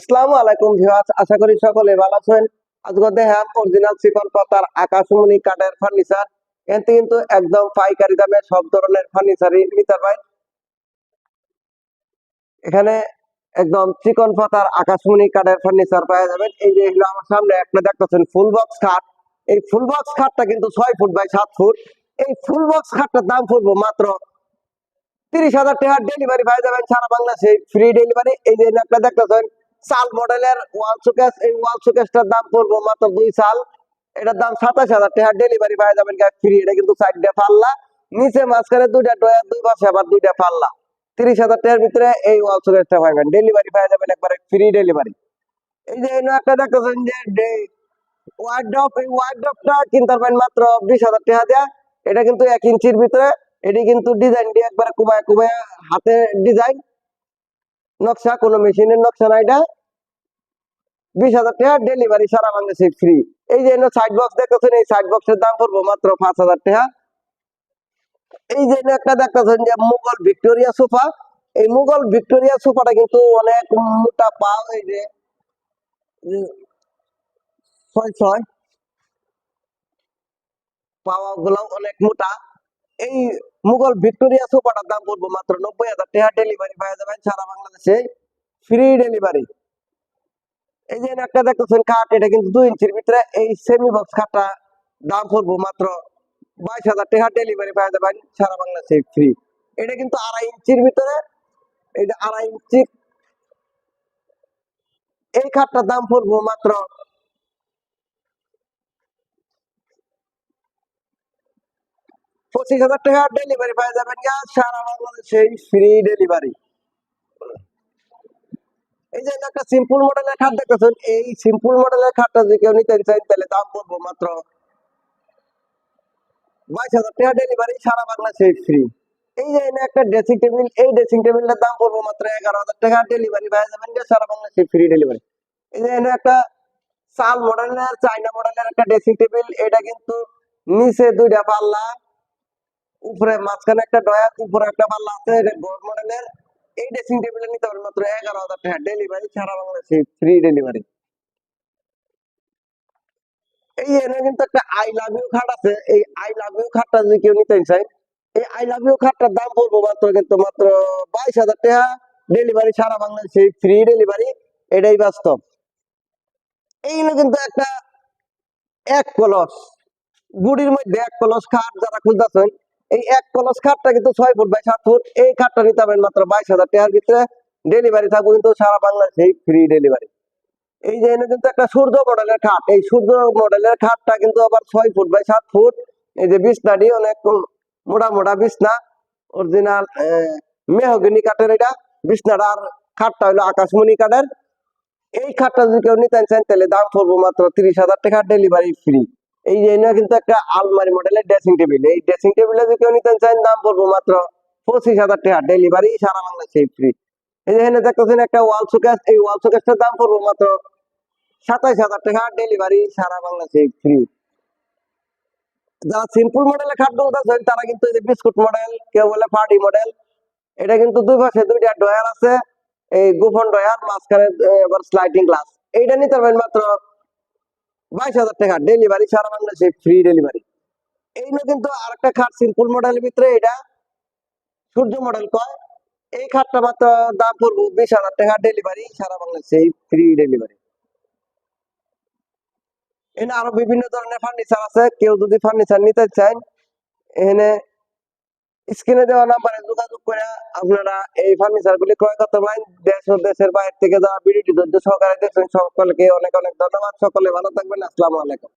আসসালামু আলাইকুম ভিউয়ার্স, আশা করি সকলে ভালো আছেন। আজকে দেখাম অরিজিনাল সিকন পাতার আকাশমণি কাঠের ফার্নিচার এতে কিন্তু একদম পাইকারি দামে সব ধরনের ফার্নিচারই নিতে পারেন। এখানে একদম চিকন পাতার আকাশমণি কাঠের ফার্নিচার পাওয়া যাবেন এই যে এগুলো আমার সামনে একটা দেখতেছেন ফুল বক্স খাট। এই ফুল বক্স খাটটা কিন্তু ছয় ফুট বাই সাত ফুট। এই ফুল বক্স খাটটার দাম পড়ব মাত্র তিরিশ হাজার টাকার ডেলিভারি পাই যাবেন সারা বাংলাদেশে। ফ্রি ডেলিভারি এই যে একটা দেখতেছেন সাল মডেলের ওয়াল সুকেস এই ওয়াল সুকেসটার দাম পড়ব মাত্র দুই সাল। এটার দাম সাতাশ হাজার টাকার ডেলিভারি পাই যাবেন ফ্রি এটা কিন্তু সাইডটা পাল্লা। নিচে মাঝখানে দুইটা ডয়ার দুই পাশে আবার দুইটা পাল্লা। তিরিশ হাজার টাকার ভিতরে এই ওয়াল পাইবেন ডেলিভারি পাই যাবেন একবারে ফ্রি ডেলিভারি এই যে একটা দেখতেছেন যে ওয়ার্ড্রপ এই ওয়ার্ড্রপটা কিনতে পারবেন মাত্র বিশ হাজার টাকা দেয়া। এটা কিন্তু এক ইঞ্চির ভিতরে, এটি কিন্তু ডিজাইন দিয়ে একবারে কুবায় কুবায় হাতে ডিজাইন নকশা, কোনো মেশিনের নকশা না এটা। বিশ হাজার টাকা ডেলিভারি সারা বাংলাদেশে ফ্রি এই যে সাইড বক্স দেখতেছেন, এই সাইড বক্সের দাম পড়ব মাত্র পাঁচ হাজার টাকা। এই যে একটা দেখতেছেন যে মুঘল ভিক্টোরিয়া সোফা। এই মুঘল ভিক্টোরিয়া সোফাটা কিন্তু অনেক মোটা পা এই যে ছয় ছয়। পাওয়া গুলো অনেক মোটা। এই মুঘল ভিক্টোরিয়া সোফাটার দাম পড়ব মাত্র নব্বই হাজার। টাকা ডেলিভারি পাওয়া যাবেন সারা বাংলাদেশে। Free delivery. এই যে একটা দেখতেছেন খাট এটা কিন্তু দুই ইঞ্চির ভিতরে এই সেমি বক্স খাটটা দাম পড়ব মাত্র বাইশ হাজার। টাকা ডেলিভারি পাওয়া যাবেন সারা বাংলাদেশে ফ্রি। এটা কিন্তু আড়াই ইঞ্চির ভিতরে। এটা আড়াই ইঞ্চি। এই খাটটার দাম পড়ব মাত্র পঁচিশ হাজার টাকা ডেলিভারি পাওয়া যাবেন গা সারা বাংলাদেশে ফ্রি ডেলিভারি এই যে একটা সিম্পল মডেলের খাট দেখতেছেন, এই সিম্পল মডেলের খাটটা যদি কেউ নিতে চান তাহলে দাম পড়ব মাত্র বাইশ হাজার টাকা ডেলিভারি সারা বাংলাদেশে ফ্রি এই যে একটা ড্রেসিং টেবিল এই ড্রেসিং টেবিলের দাম পড়ব মাত্র এগারো হাজার টাকা ডেলিভারি পাওয়া যাবেন গা সারা বাংলাদেশে ফ্রি ডেলিভারি এই যে একটা সাল মডেলের চাইনা মডেলের একটা ড্রেসিং টেবিল এটা কিন্তু নিচে দুইটা পাল্লা উপরে মাঝখানে একটা ডয়ার উপরে একটা পাল্লা আছে, এটা গোল্ড মডেলের এই ড্রেসিং টেবিলে নিতে পারবেন মাত্র এগারো হাজার টাকা। ডেলিভারি সারা বাংলাদেশে ফ্রি ডেলিভারি এই এনে কিন্তু একটা আই লাভ ইউ খাট আছে। এই আই লাভ ইউ খাটটা যদি কেউ নিতে চায়, এই আই লাভ ইউ খাটটার দাম পড়ব মাত্র কিন্তু মাত্র বাইশ হাজার টাকা। ডেলিভারি সারা বাংলাদেশে ফ্রি ডেলিভারি এটাই বাস্তব। এই কিন্তু একটা এক কলস। গুড়ির মধ্যে এক কলস খাট যারা খুঁজতেছেন এই এক কলস খাটটা কিন্তু ছয় ফুট বাই সাত ফুট। এই খাটটা নিতে পারবেন মাত্র বাইশ হাজার টাকার ভিতরে। ডেলিভারি থাকবে কিন্তু সারা বাংলাদেশে ফ্রি ডেলিভারি এই যে এনে কিন্তু একটা সূর্য মডেলের খাট। এই সূর্য মডেলের খাটটা কিন্তু আবার ছয় ফুট বাই সাত ফুট। এই যে বিছনাটি অনেক মোটা মোটা বিছনা। অরিজিনাল মেহগিনি কাঠের এটা। বিছনাটা আর খাটটা হলো আকাশমণি কাঠের। এই খাটটা যদি কেউ নিতে চান তাহলে দাম পড়ব মাত্র তিরিশ হাজার টাকা। ডেলিভারি ফ্রি এই যে কিন্তু একটা আলমারি মডেলের ড্রেসিং টেবিল এই ড্রেসিং টেবিলে যদি কেউ নিতে চান দাম পড়ব মাত্র পঁচিশ হাজার টাকা। ডেলিভারি সারা বাংলাদেশে ফ্রি এই যে এখানে দেখতেছেন একটা ওয়াল সুকেস এই ওয়াল সুকেসটার দাম পড়ব মাত্র সাতাইশ হাজার টাকা। ডেলিভারি সারা বাংলাদেশে ফ্রি যারা সিম্পল উঠাচ্ছেন তারা কিন্তু এই যে বিস্কুট মডেল কেউ বলে পার্টি মডেল এটা কিন্তু দুই পাশে দুইটা ডয়ার আছে। এই গোপন ডয়ার মাঝখানে আবার স্লাইডিং গ্লাস এইটা নিতে পারবেন মাত্র বাইশ হাজার টাকা ডেলিভারি সারা বাংলাদেশে ফ্রি ডেলিভারি এই নিয়ে কিন্তু আরেকটা খাট সিম্পল মডেলের ভিতরে এটা সূর্য মডেল কয়। এই খাটটা মাত্র দাম পড়ব বিশ হাজার টাকা ডেলিভারি সারা বাংলাদেশে ফ্রি ডেলিভারি এখানে আরও বিভিন্ন ধরনের ফার্নিচার আছে। কেউ যদি ফার্নিচার নিতে চান এখানে স্ক্রিনে দেওয়া নাম্বারে যোগাযোগ করে আপনারা এই ফার্নিচার গুলি ক্রয় করতে পারেন। দেশ ও দেশের বাইরে থেকে যারা ভিডিওটি ধৈর্য সহকারে দেখছেন, সকলকে অনেক অনেক ধন্যবাদ। সকলে ভালো থাকবেন। আসসালামু আলাইকুম।